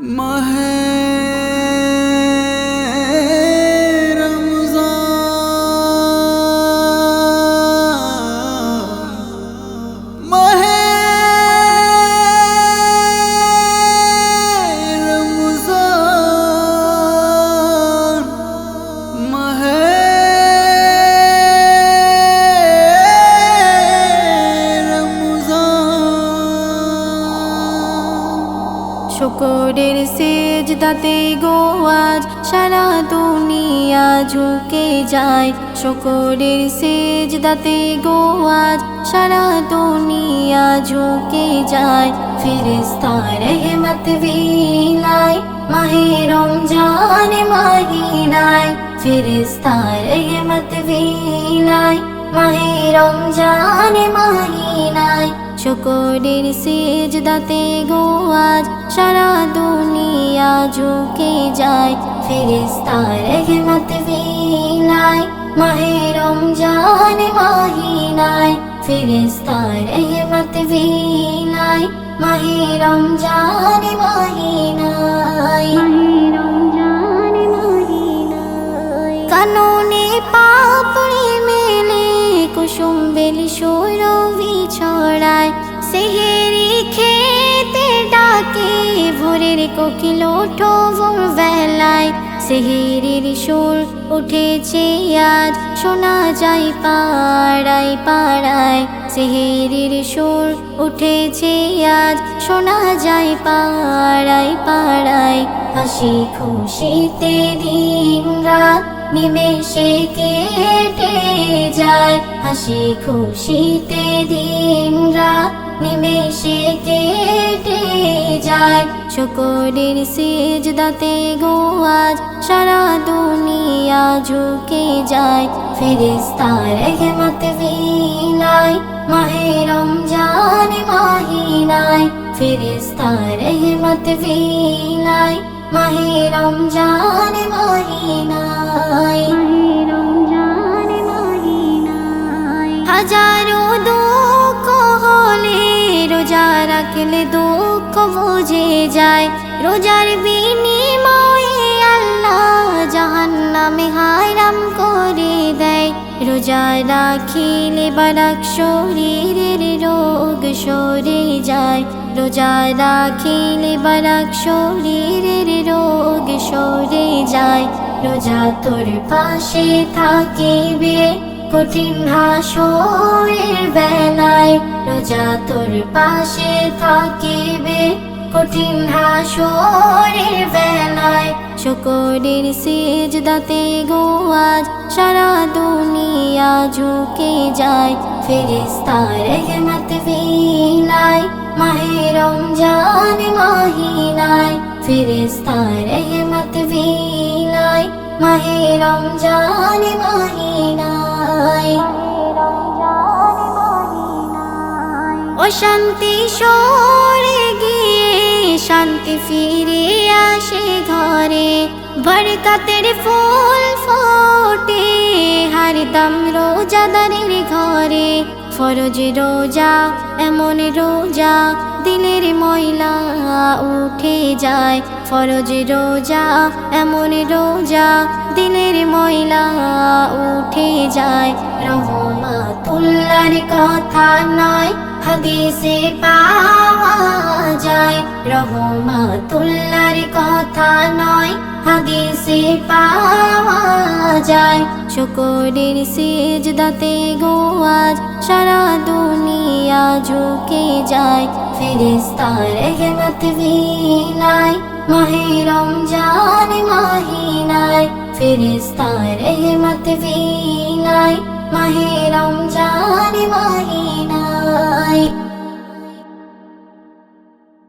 মাহে শুকরের সেজদাতে গো আজ, সারা দুনিয়া ঝুঁকে যায়। শুকরের সেজদাতে গো আজ, সারা দুনিয়া ঝুঁকে যায়। ফিরিস্তার রহমত বিলাই, মাহে রমজান মাহিনায়। ফিরিস্তার রহমত বিলাই, মাহে রমজান মাহিনায়। শুকরের সেজদাতে গো আজ সারা দুনিয়া ঝুঁকে যায়? ফিরিস্তার রহমত বিলাই মাহে রমজান মাহিনায় ফিরিস্তার রহমত বিলাই মাহে রমজান মাহিনায় রমজান মাহিনায় কাননে পাপড়ি মেলে, কুসুম বেলি সৌরভি ছড়ায় সেহেরি ভোরের কোকিল ওঠো ভোর বেলায় সেহেরির সুর উঠেছে আজ, শোনা যায় পাড়ায় পাড়ায়। সেহেরির সুর উঠেছে আজ, শোনা যায় পাড়ায় পাড়ায়। হাসি খুশিতে দিন রাত নিমেষে কেটে যায়। হাসি খুশিতে দিন রাত নিমেষে কেটে যায়। শুকরের সেজদাতে গো আজ সারা দুনিয়া ঝুঁকে যায়। ফেরেস্তার রহমত বিলাই মাহে রমজান মাহিনায় ফেরেস্তার রহমত বিলাই মাহে রমজান মাহিনায় রমজান মাহিনায় হাজারো দুঃখ হলে রোজা রাখলে দুঃখ বুঝে যায়, রোজার বিনিময়ে আল্লাহ জাহান্নামে হারাম করে দেয়। রোজা রাখিলে বারাক শরীরের রোগ সরে যায়। রোজা রাখিলে বারাক শরীরের রোগ সরে যায়। রোজা তোর পাশে থাকিবে কঠিন হাসরের বেলায় রোজা তোর পাশে থাকিবে। কঠিন হাসরের বেলায় শুকরের সেজদাতে গো, আজ সারা দুনিয়া ঝুঁকে যায়। ফেরেস্তার রহমত বিলাই মাহে রমজান মাহিনায়। ফেরেস্তার রহমত বিলাই মাহে রমজান মাহিনায়। অশান্তি সরে গিয়ে শান্তি ফিরে আসে ঘরে। বরকাতের ফুল ফোটে হারদম রোজাদারের ঘরে। ফরজ রোজা, এমন রোজা দিলের ময়লা উঠে যায়। ফরজ রোজা, এমন রোজা দিলের ময়লা উঠে যায়। রহমাতুল্লার কথা নয় হাদিসে পাওয়া যায় রহমাতুল্লার কথা নয় হাদিসে পাওয়া যায় শুকরের সেজদাতে গো আজ সারা দুনিয়া ঝুঁকে যায় ফেরেস্তার রহমত বিলাই মাহে রমজান মাহিনায় ফেরেস্তার রহমত বিলাই মাহে রমজান মাহিনায়